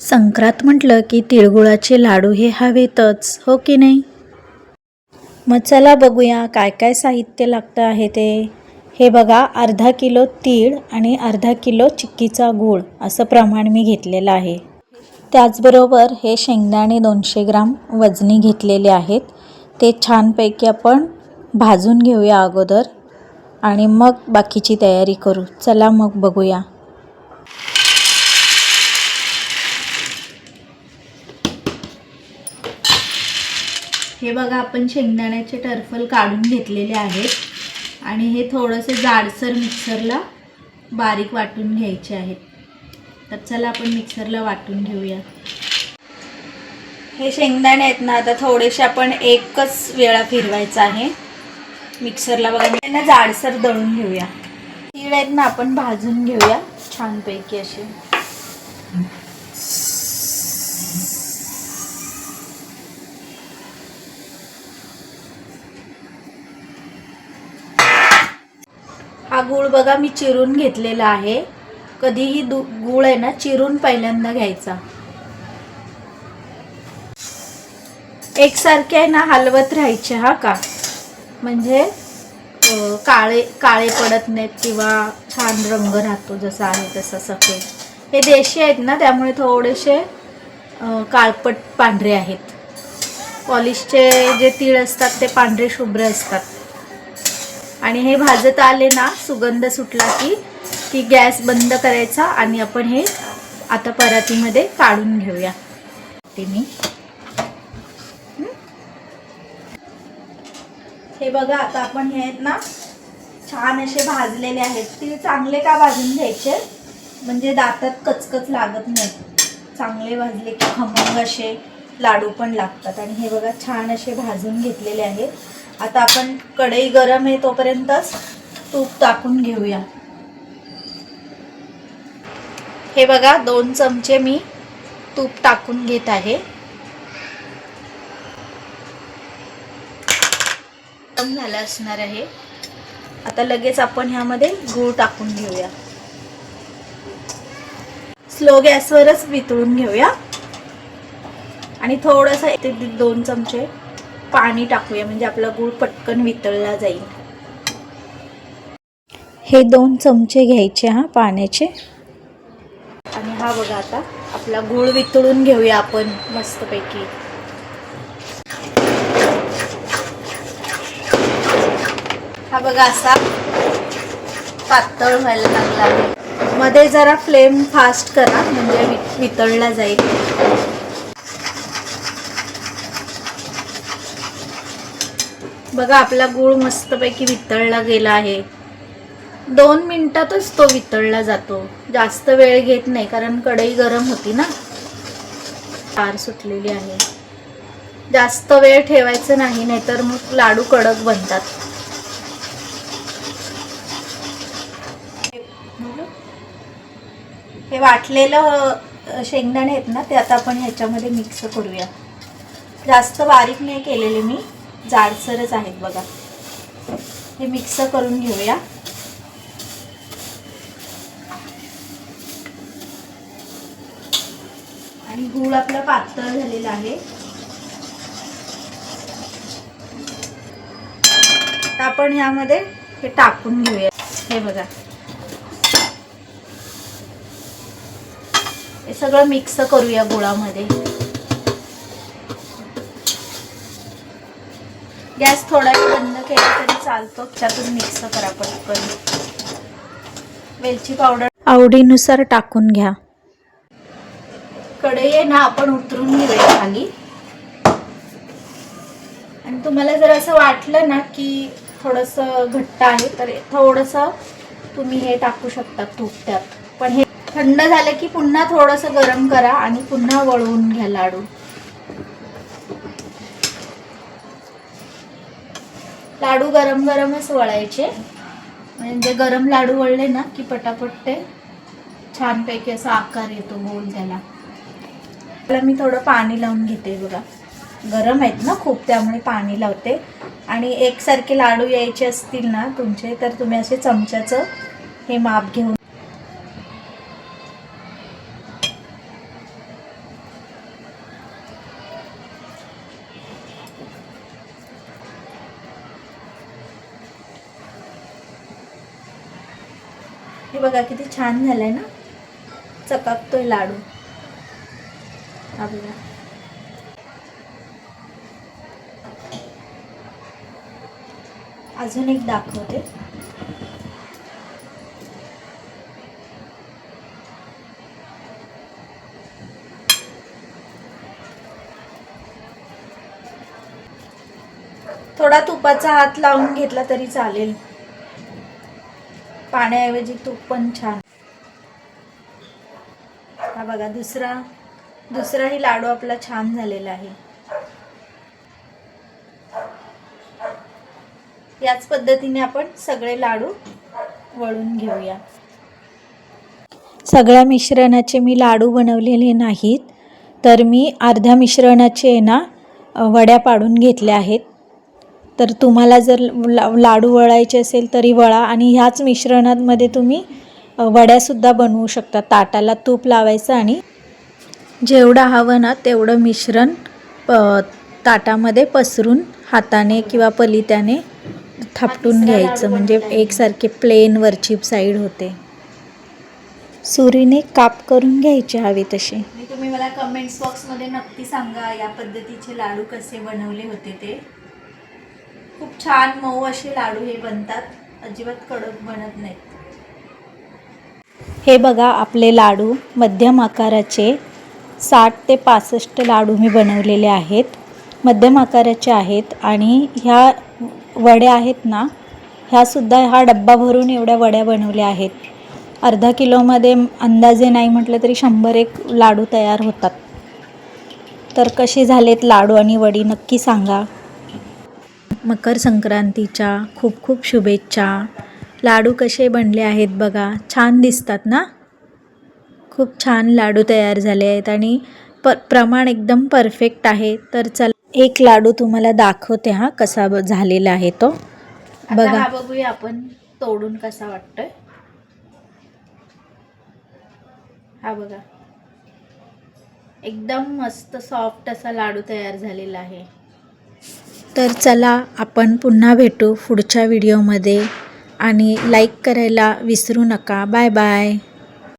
संक्रांत म्हटलं की तिळगुळाचे लाडू हे हवेतच हो की नाही? मग चला बघूया काय काय साहित्य लागतं आहे ते. हे बघा अर्धा किलो तीळ आणि अर्धा किलो चिक्कीचा गूळ असं प्रमाण मी घेतलेलं आहे. त्याचबरोबर हे शेंगदाणे दोनशे ग्राम वजनी घेतलेले आहेत. ते छानपैकी आपण भाजून घेऊया अगोदर. आणि मग बाकीची तयारी करू. चला मग बघूया. हे बघा आपण शेंगदाण्याचे टर्फल काढून घेतलेले आहेत. आणि हे थोडंसं जाडसर मिक्सरला बारीक वाटून घ्यायचे आहेत. तर चला आपण मिक्सरला वाटून घेऊया. हे शेंगदाणे आहेत ना आता थोडेसे आपण एकच वेळा फिरवायचं आहे. मिक्सरला बघा त्यांना जाडसर दळून घेऊया. तीळ आहेत ना आपण भाजून घेऊया छानपैकी असे. गूळ बघा मी चिरून घेतलेला आहे. कधीही दु गूळ आहे ना चिरून पहिल्यांदा घ्यायचा. एकसारखे आहे ना हलवत राहायचे हा का? म्हणजे काळे काळे पडत नाहीत किंवा छान रंग राहतो जसा आहे तसा सफेद. हे देशी आहेत ना त्यामुळे थोडेसे काळपट पांढरे आहेत. पॉलिशचे जे तीळ असतात ते पांढरे शुभ्र असतात. आणि हे भाजत आले ना सुगंध सुटला की की गॅस बंद करायचा आणि आपण हे आता परातीमध्ये काढून घेऊया. ते मी हे बघा आता आपण हे आहेत ना छान असे भाजलेले आहेत. ते चांगले का भाजून घ्यायचे? म्हणजे दातात कचकच लागत नाही. चांगले भाजले की खमंग असे लाडू पण लागतात. आणि हे बघा छान असे भाजून घेतलेले आहेत. आता आपण कढई गरम आहे तोपर्यंतच तूप टाकून घेऊया. हे बघा दोन चमचे मी तूप टाकून घेत आहे. कम झालं असणार आहे. आता लगेच आपण ह्यामध्ये गूळ टाकून घेऊया. स्लो गॅसवरच वितळून घेऊया. आणि थोडंसं ते दोन चमचे पाणी टाकूया म्हणजे आपला गूळ पटकन वितळला जाईल. हे दोन चमचे घ्यायचे हा पाण्याचे. आणि हा बघा आता आपला गूळ वितळून घेऊया आपण मस्तपैकी. हा बघा असा पातळ व्हायला लागला आहे. मध्ये जरा फ्लेम फास्ट करा म्हणजे वितळला जाईल. बघा आपला गूळ मस्तपैकी वितळला गेला आहे. दोन मिनटातच तो वितळला जातो. जास्त वेळ घेत नाही कारण कढई गरम होती ना. तार सुटलेली आहे. जास्त वेळ ठेवायचं नाही नाहीतर मग लाडू कडक बनतात. हे वाटलेलं शेंगदाणे आहेत ना ते आता आपण ह्याच्यामध्ये मिक्स करूया. जास्त बारीक नाही केलेले मी. जाडसरच आहेत बघा. हे मिक्स करून घेऊया. आणि गूळ आपला पातळ झालेला आहे. आता आपण ह्यामध्ये हे टाकून घेऊया. हे बघा. हे सगळं मिक्स करूया गुळामध्ये. गॅस थोडा वेळ बंद केला तरी चालतो. त्यातून मिक्स करा पटकन. वेलची पावडर आवडीनुसार टाकून घ्या. कढई आहे ना आपण उतरून घेऊया खाली. आणि तुम्हाला जर असं वाटलं ना की थोडंसं घट्ट आहे तर थोडंसं तुम्ही हे टाकू शकता तूप त्यात. पण हे थंड झालं की पुन्हा थोडंसं गरम करा आणि पुन्हा वळवून घ्या लाडू. लाडू गरम गरमच वळायचे. म्हणजे गरम लाडू वळले ना की पटापट ते छानपैकी असा आकार येतो गोल त्याला. त्याला मी थोडं पाणी लावून घेते बघा. गरम आहेत ना खूप त्यामुळे पाणी लावते. आणि एकसारखे लाडू यायचे असतील ना तुमचे तर तुम्ही असे चमच्याचं हे माप घेऊन हे बघा किती छान झालंय ना? चकाकतोय लाडू. आपला अजून एक दाखवते. थोडा तुपाचा हात लावून घेतला तरी चालेल. पाण्याऐवजी तूप पण छान. हा बघा दुसरा दुसराही लाडू आपला छान झालेला आहे. याच पद्धतीने आपण सगळे लाडू वळून घेऊया. सगळ्या मिश्रणाचे मी लाडू बनवलेले नाहीत तर मी अर्ध्या मिश्रणाचे ना वड्या पाडून घेतल्या आहेत. तर तुम्हाला जर ला लाडू वळायचे असेल तरी वळा आणि ह्याच मिश्रणामध्ये तुम्ही वड्यासुद्धा बनवू शकता. ताटाला तूप लावायचं आणि जेवढं हवं ना तेवढं मिश्रण प ताटामध्ये पसरून हाताने किंवा पलित्याने थापटून घ्यायचं. म्हणजे एकसारखे प्लेन वरची साईड होते. सुरीने काप करून घ्यायचे हवे तसे. तुम्ही मला कमेंट्स बॉक्समध्ये नक्की सांगा या पद्धतीचे लाडू कसे बनवले होते ते. खूप छान मऊ असे लाडू हे बनतात. अजिबात कडक बनत नाहीत. हे बघा आपले लाडू मध्यम आकाराचे साठ ते पासष्ट लाडू मी बनवलेले आहेत. मध्यम आकाराचे आहेत आणि ह्या वड्या आहेत ना ह्यासुद्धा हा डब्बा भरून एवढ्या वड्या बनवल्या आहेत. अर्धा किलोमध्ये अंदाजे नाही म्हटलं तरी शंभर एक लाडू तयार होतात. तर कसे झालेत लाडू आणि वडी नक्की सांगा. मकर संक्रांतीच्या खूप खूप शुभेच्छा. लाडू कसे बनले आहेत बघा. छान दिसतात ना? खूप छान लाडू तयार झाले आहेत आणि प प्रमाण एकदम परफेक्ट आहे. तर चल एक लाडू तुम्हाला दाखवते हा कसा झालेला आहे तो. बघा. बघूया आपण तोडून कसा वाटतोय. हा बघा. एकदम मस्त सॉफ्ट असा लाडू तयार झालेला आहे. तर चला आपण पुन्हा भेटू पुढच्या व्हिडिओमध्ये. आणि लाईक करायला विसरू नका. Bye bye